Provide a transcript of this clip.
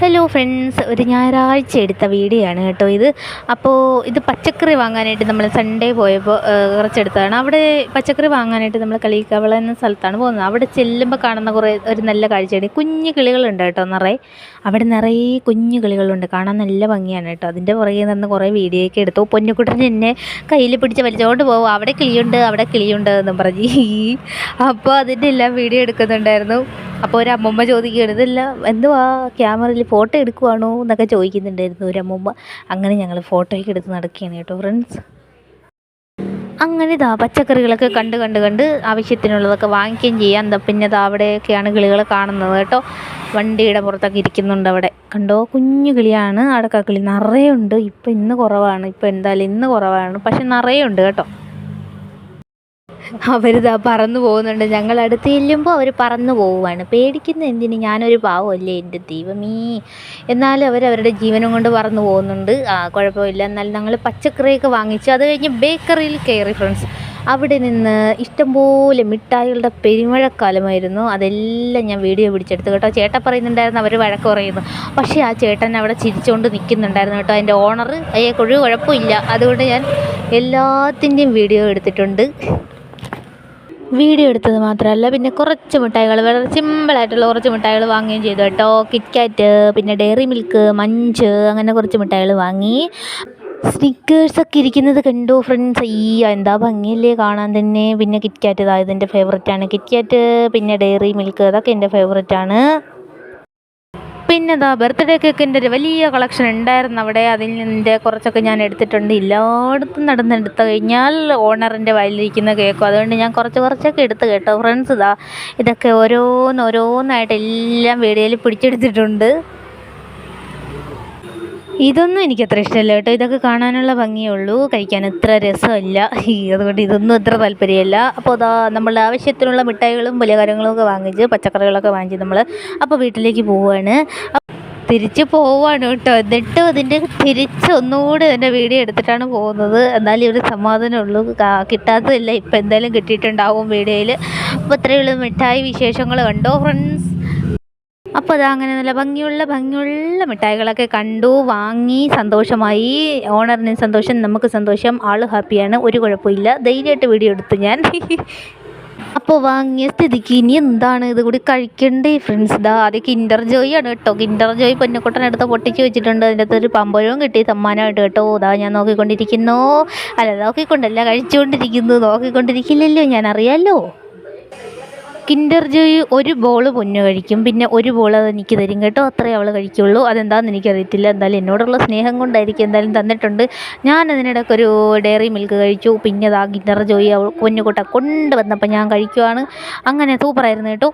Hello friends ഒരു ഞായറാഴ്ച എടുത്ത വീഡിയോ ആണ് കേട്ടോ ഇത്. അപ്പോൾ ഇത് പച്ചക്കറി വാങ്ങാനായിട്ട് നമ്മൾ സൺഡേ പോയപ്പോൾ കുറച്ചെടുത്തതാണ്. അവിടെ പച്ചക്കറി വാങ്ങാനായിട്ട് നമ്മൾ കളിക്കവള എന്ന സ്ഥലത്താണ് പോകുന്നത്. അവിടെ ചെല്ലുമ്പോൾ കാണുന്ന കുറേ ഒരു നല്ല കാഴ്ചയാണ്. കുഞ്ഞു കിളികളുണ്ട് കേട്ടോ നിറയെ. അവിടെ നിറയെ കുഞ്ഞു കിളികളുണ്ട്. കാണാൻ നല്ല ഭംഗിയാണ് കേട്ടോ. അതിന്റെ പുറകെ നിന്ന് കുറേ വീഡിയോ ഒക്കെ എടുത്തു. പൊന്നുകുട്ടൻ എന്നെ കയ്യിൽ പിടിച്ച് വലിച്ചുകൊണ്ട് പോകും അവിടെ കിളിയുണ്ട് അവിടെ കിളിയുണ്ട് എന്നും പറഞ്ഞ്. അപ്പോൾ അതിന്റെ എല്ലാം വീഡിയോ എടുക്കുന്നുണ്ടായിരുന്നു. അപ്പോൾ ഒരു അമ്മമ്മ ചോദിക്കുകയാണ് ഇതെല്ലാം എന്തുവാ ക്യാമറയിൽ ഫോട്ടോ എടുക്കുവാണോ? എന്നൊക്കെ ചോദിക്കുന്നുണ്ടായിരുന്നു ഒരു അമ്മമ്മ അങ്ങനെ ഞങ്ങൾ ഫോട്ടോയൊക്കെ എടുത്ത് നടക്കുകയാണ് കേട്ടോ ഫ്രണ്ട്സ് അങ്ങനെ ഇതാ പച്ചക്കറികളൊക്കെ കണ്ട് കണ്ട് കണ്ട് ആവശ്യത്തിനുള്ളതൊക്കെ വാങ്ങിക്കുകയും ചെയ്യാം. എന്താ പിന്നെ ഇതാ അവിടെയൊക്കെയാണ് കിളികൾ കാണുന്നത് കേട്ടോ. വണ്ടിയുടെ പുറത്തൊക്കെ ഇരിക്കുന്നുണ്ട് അവിടെ. കണ്ടോ കുഞ്ഞു കിളിയാണ്. അടക്കാക്കിളി നിറയെ ഉണ്ട് ഇപ്പം ഇന്ന് കുറവാണ്. ഇപ്പം എന്തായാലും ഇന്ന് കുറവാണ്. പക്ഷെ നിറയെ ഉണ്ട് കേട്ടോ. അവരിതാ പറന്നു പോകുന്നുണ്ട്. ഞങ്ങൾ അടുത്ത് ചെല്ലുമ്പോൾ അവർ പറന്നു പോവുകയാണ് പേടിക്കുന്ന എന്തിന്? ഞാനൊരു പാവമല്ലേ എന്റെ ദൈവമേ. എന്നാലും അവർ അവരുടെ ജീവനും കൊണ്ട് പറന്നു പോകുന്നുണ്ട്. ആ കുഴപ്പമില്ല. എന്നാലും ഞങ്ങൾ പച്ചക്കറിയൊക്കെ വാങ്ങിച്ചു അത് കഴിഞ്ഞ് ബേക്കറിയിൽ കയറി ഫ്രണ്ട്സ്. അവിടെ നിന്ന് ഇഷ്ടംപോലെ മിഠായികളുടെ പെരുമഴക്കാലമായിരുന്നു. അതെല്ലാം ഞാൻ വീഡിയോ പിടിച്ചെടുത്തു കേട്ടോ. ചേട്ടൻ പറയുന്നുണ്ടായിരുന്നു അവർ വഴക്ക് പറയുന്നു. പക്ഷേ ആ ചേട്ടൻ അവിടെ ചിരിച്ചുകൊണ്ട് നിൽക്കുന്നുണ്ടായിരുന്നു കേട്ടോ. അതിന്റെ ഓണർ അയ്യേക്കൊഴു കുഴപ്പമില്ല. അതുകൊണ്ട് ഞാൻ എല്ലാത്തിന്റെയും വീഡിയോ എടുത്തിട്ടുണ്ട്. വീഡിയോ എടുത്തത് മാത്രമല്ല പിന്നെ കുറച്ച് മിഠായികൾ വളരെ സിമ്പിളായിട്ടുള്ള കുറച്ച് മിഠായികൾ വാങ്ങുകയും ചെയ്തു കേട്ടോ. കിറ്റ്കാറ്റ് പിന്നെ ഡെയറി മിൽക്ക് മഞ്ച് അങ്ങനെ കുറച്ച് മിഠായികൾ വാങ്ങി. സ്നിക്കേഴ്സൊക്കെ ഇരിക്കുന്നത് കണ്ടു ഫ്രണ്ട്സ് ഈ എന്താ ഭംഗിയല്ലേ കാണാൻ തന്നെ. പിന്നെ കിറ്റ്കാറ്റ് ഇതാ ഇതെന്റെ ഫേവററ്റാണ് കിറ്റ്കാറ്റ് പിന്നെ ഡെയറി മിൽക്ക് അതൊക്കെ എന്റെ ഫേവററ്റാണ് പിന്നെ ഇതാ ബർത്ത്ഡേ കേക്കിന്റെ ഒരു വലിയ കളക്ഷൻ ഉണ്ടായിരുന്നു അവിടെ. അതിൽ നിന്റെ കുറച്ചൊക്കെ ഞാൻ എടുത്തിട്ടുണ്ട്. എല്ലായിടത്തും നടന്നെടുത്ത് കഴിഞ്ഞാൽ ഓണറിന്റെ വയലിരിക്കുന്ന കേക്കും അതുകൊണ്ട് ഞാൻ കുറച്ച് കുറച്ചൊക്കെ എടുത്ത് കേട്ടോ. ഫ്രണ്ട്സ് ഇതാ ഇതൊക്കെ ഓരോന്നോരോന്നായിട്ട് എല്ലാം വീഡിയോയിൽ പിടിച്ചെടുത്തിട്ടുണ്ട്. ഇതൊന്നും എനിക്ക് അത്ര ഇഷ്ടമല്ല കേട്ടോ. ഇതൊക്കെ കാണാനുള്ള ഭംഗിയേ ഉള്ളൂ. കഴിക്കാൻ ഇത്ര രസമല്ല. അതുകൊണ്ട് ഇതൊന്നും ഇത്ര താല്പര്യമല്ല. അപ്പോൾ അതാ നമ്മളുടെ ആവശ്യത്തിനുള്ള മിഠായികളും പലഹാരങ്ങളും ഒക്കെ വാങ്ങിച്ച് പച്ചക്കറികളൊക്കെ വാങ്ങിച്ച് നമ്മൾ അപ്പോൾ വീട്ടിലേക്ക് പോവുകയാണ്. തിരിച്ച് പോവാണ് കേട്ടോ. എന്നിട്ട് അതിന്റെ തിരിച്ച് ഒന്നുകൂടി അതിന്റെ വീഡിയോ എടുത്തിട്ടാണ് പോകുന്നത്. എന്നാലും ഒരു സമാധാനമുള്ളൂ കിട്ടാത്തതില്ല. ഇപ്പം എന്തായാലും കിട്ടിയിട്ടുണ്ടാവും വീഡിയോയിൽ. അപ്പോൾ ഇത്രയുള്ള മിഠായി വിശേഷങ്ങൾ കണ്ടോ ഫ്രണ്ട്സ് അപ്പോൾ അത് അങ്ങനെ നല്ല ഭംഗിയുള്ള ഭംഗിയുള്ള മിഠായികളൊക്കെ കണ്ടു വാങ്ങി സന്തോഷമായി. ഓണറിന് സന്തോഷം നമുക്ക് സന്തോഷം. ആൾ ഹാപ്പിയാണ് ഒരു കുഴപ്പമില്ല. ധൈര്യമായിട്ട് വീഡിയോ എടുത്തു ഞാൻ. അപ്പോൾ വാങ്ങിയ സ്ഥിതിക്ക് ഇനി എന്താണ്? ഇത് കൂടി കഴിക്കണ്ടേ ഫ്രണ്ട്സ് ഇതാ ആദ്യം കിൻഡർ ജോയ് ആണ് കേട്ടോ. കിൻഡർ ജോയ് പൊന്നക്കുട്ടനടുത്ത് പൊട്ടിച്ച് വെച്ചിട്ടുണ്ട്. അതിന്റെ അകത്ത് ഒരു പമ്പരവും കിട്ടി സമ്മാനമായിട്ട് കേട്ടോ. ഇതാ ഞാൻ നോക്കിക്കൊണ്ടിരിക്കുന്നു. അല്ല നോക്കിക്കൊണ്ടല്ല കഴിച്ചുകൊണ്ടിരിക്കുന്നു. നോക്കിക്കൊണ്ടിരിക്കില്ലല്ലോ ഞാൻ അറിയാമല്ലോ കിൻഡർ ജോയ് ഒരു ബോൾ പൊന്നു കഴിക്കും. പിന്നെ ഒരു ബോൾ അത് എനിക്ക് തരും കേട്ടോ. അത്രേ അവൾ കഴിക്കുള്ളൂ. അതെന്താണെന്ന് എനിക്കറിയത്തില്ല. എന്തായാലും എന്നോടുള്ള സ്നേഹം കൊണ്ടായിരിക്കും എന്തായാലും തന്നിട്ടുണ്ട്. ഞാൻ അതിനിടയ്ക്ക് ഒരു ഡയറി മിൽക്ക് കഴിച്ചു. പിന്നെ അതാ കിൻഡർ ജോയ് അവൾ പൊന്നുകൂട്ട കൊണ്ടുവന്നപ്പോൾ ഞാൻ കഴിക്കുവാണ്. അങ്ങനെ സൂപ്പറായിരുന്നു കേട്ടോ.